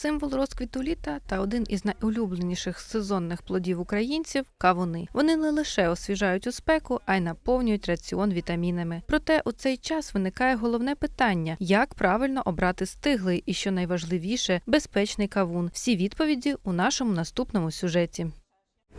Символ розквіту літа та один із найулюбленіших сезонних плодів українців кавуни. Вони не лише освіжають у спеку, а й наповнюють раціон вітамінами. Проте у цей час виникає головне питання: як правильно обрати стиглий і, що найважливіше, безпечний кавун. Всі відповіді у нашому наступному сюжеті.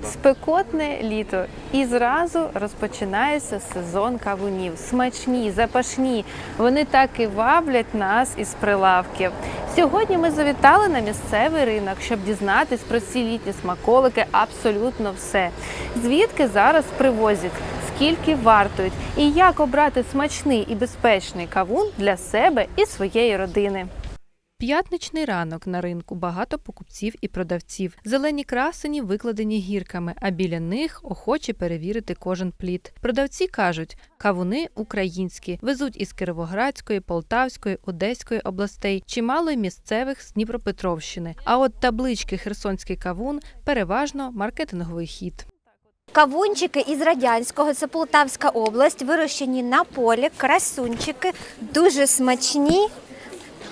Спекотне літо і зразу розпочинається сезон кавунів. Смачні, запашні. Вони так і ваблять нас із прилавків. Сьогодні ми завітали на місцевий ринок, щоб дізнатись про ці літні смаколики абсолютно все. Звідки зараз привозять, скільки вартують і як обрати смачний і безпечний кавун для себе і своєї родини. П'ятничний ранок на ринку багато покупців і продавців. Зелені красені викладені гірками, а біля них охочі перевірити кожен плід. Продавці кажуть, кавуни українські, везуть із Кировоградської, Полтавської, Одеської областей, чимало й місцевих з Дніпропетровщини. А от таблички Херсонський кавун переважно маркетинговий хід. Кавунчики із радянського, це Полтавська область, вирощені на полі, красунчики, дуже смачні,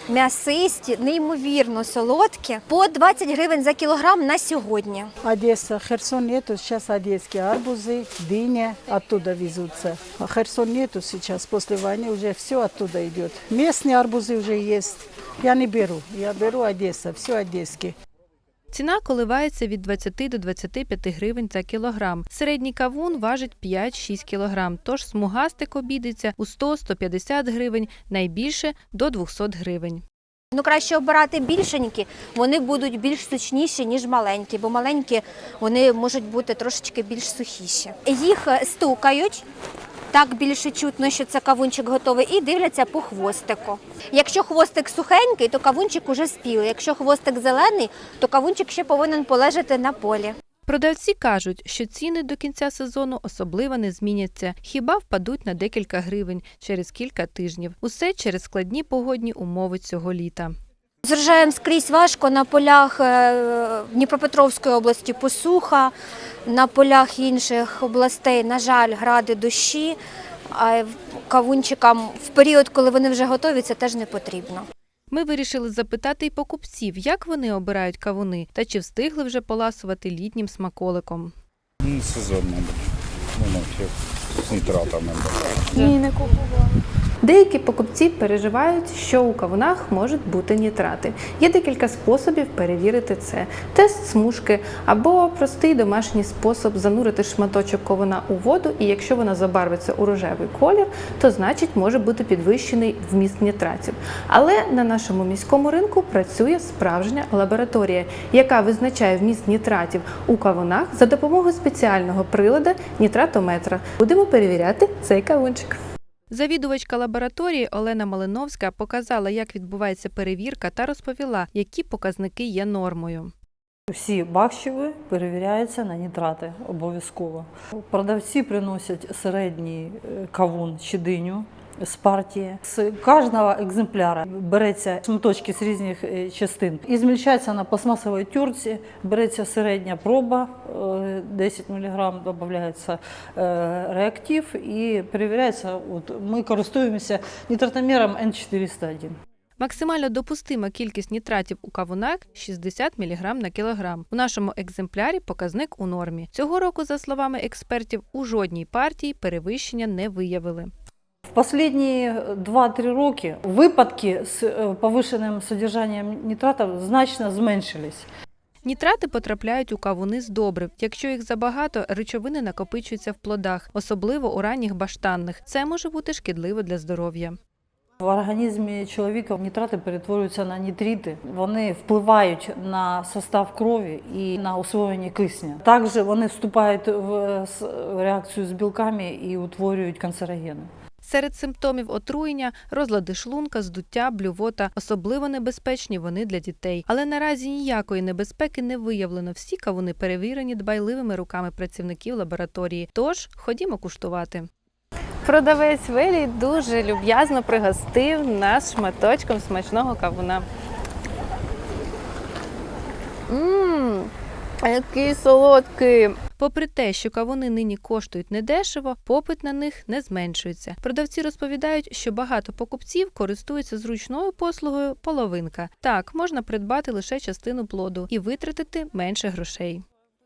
м'ясисті, неймовірно солодкі. По 20 гривень за кілограм на сьогодні. Одесса, Херсон нету, сейчас одесские арбузы, дыня оттуда везутся. А Херсон нету сейчас, после войны уже все оттуда идет. Местные арбузы уже есть. Я не беру, я беру Одесса, все одесские. Ціна коливається від 20 до 25 гривень за кілограм. Середній кавун важить 5-6 кілограм, тож смугастик обійдеться у 100-150 гривень, найбільше до 200 гривень. Ну, краще обирати більшенькі, вони будуть більш сочніші, ніж маленькі, бо маленькі вони можуть бути трошечки більш сухіші. Їх стукають. Так більше чутно, що це кавунчик готовий, і дивляться по хвостику. Якщо хвостик сухенький, то кавунчик уже спілий. Якщо хвостик зелений, то кавунчик ще повинен полежати на полі. Продавці кажуть, що ціни до кінця сезону особливо не зміняться, хіба впадуть на декілька гривень через кілька тижнів. Усе через складні погодні умови цього літа. З скрізь важко на полях е, Дніпропетровської області посуха, на полях інших областей, на жаль, гради дощі. А кавунчикам в період, коли вони вже готові, це теж не потрібно. Ми вирішили запитати й покупців, як вони обирають кавуни та чи встигли вже поласувати літнім смаколиком. Ну, сезон, мабуть. Воно з нітратами. Ні, не купувала. Деякі покупці переживають, що у кавунах можуть бути нітрати. Є декілька способів перевірити це: тест смужки або простий домашній спосіб занурити шматочок ковуна у воду, і якщо вона забарвиться у рожевий колір, то значить може бути підвищений вміст нітратів. Але на нашому міському ринку працює справжня лабораторія, яка визначає вміст нітратів у кавунах за допомогою спеціального прилада нітратометра. Будемо перевіряти цей кавунчик. Завідувачка лабораторії Олена Малиновська показала, як відбувається перевірка, та розповіла, які показники є нормою. Всі бахчеви перевіряються на нітрати обов'язково. Продавці приносять середній е, кавун чи диню з партії. З кожного екземпляра береться шматочки з різних е, частин і змільчається на пластмасовій тюрці, береться середня проба, е, 10 мг додається е, реактив і перевіряється. От ми користуємося нітратомером N401. Максимально допустима кількість нітратів у кавунах 60 мг на кілограм. У нашому екземплярі показник у нормі. Цього року, за словами експертів, у жодній партії перевищення не виявили. В последні 2-3 роки випадки з е, повишеним содержанням нітратів значно зменшились. Нітрати потрапляють у кавуни з добрив. Якщо їх забагато, речовини накопичуються в плодах, особливо у ранніх баштанних. Це може бути шкідливо для здоров'я. В організмі чоловіка нітрати перетворюються на нітрити. Вони впливають на состав крові і на усвоєння кисня. Також вони вступають в реакцію з білками і утворюють канцерогени. Серед симптомів отруєння розлади шлунка, здуття, блювота. Особливо небезпечні вони для дітей. Але наразі ніякої небезпеки не виявлено. Всі кавуни перевірені дбайливими руками працівників лабораторії. Тож ходімо куштувати. Продавець Велі дуже люб'язно пригостив нас шматочком смачного кавуна. Мм, який солодкий. Попри те, що кавуни нині коштують недешево, попит на них не зменшується. Продавці розповідають, що багато покупців користуються зручною послугою половинка. Так можна придбати лише частину плоду і витратити менше грошей.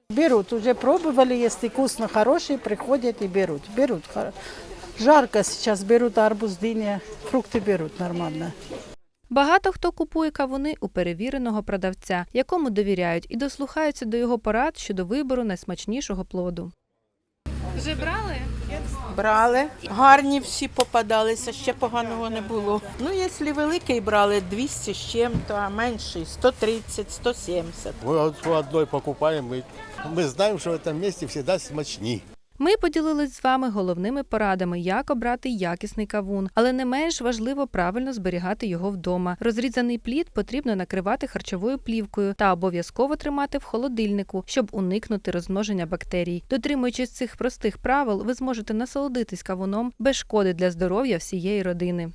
Берут, уже пробовали, если вкусно, хороший, приходят и берут. Берут. хоро- Жарко сейчас берут арбуз, дыня, фрукты берут нормально. Багато хто купує кавуни у перевіреного продавця, якому довіряють і дослухаються до його порад щодо вибору найсмачнішого плоду. Вже брали? Брали. Гарні всі попадалися, ще поганого не було. Ну, якщо великий брали 200 з чим-то, а менший 130, 170. Мы вот по одной покупаем, мы, мы знаем, что в этом месте всегда смачни. Ми поділились з вами головними порадами, як обрати якісний кавун, але не менш важливо правильно зберігати його вдома. Розрізаний плід потрібно накривати харчовою плівкою та обов'язково тримати в холодильнику, щоб уникнути розмноження бактерій. Дотримуючись цих простих правил, ви зможете насолодитись кавуном без шкоди для здоров'я всієї родини.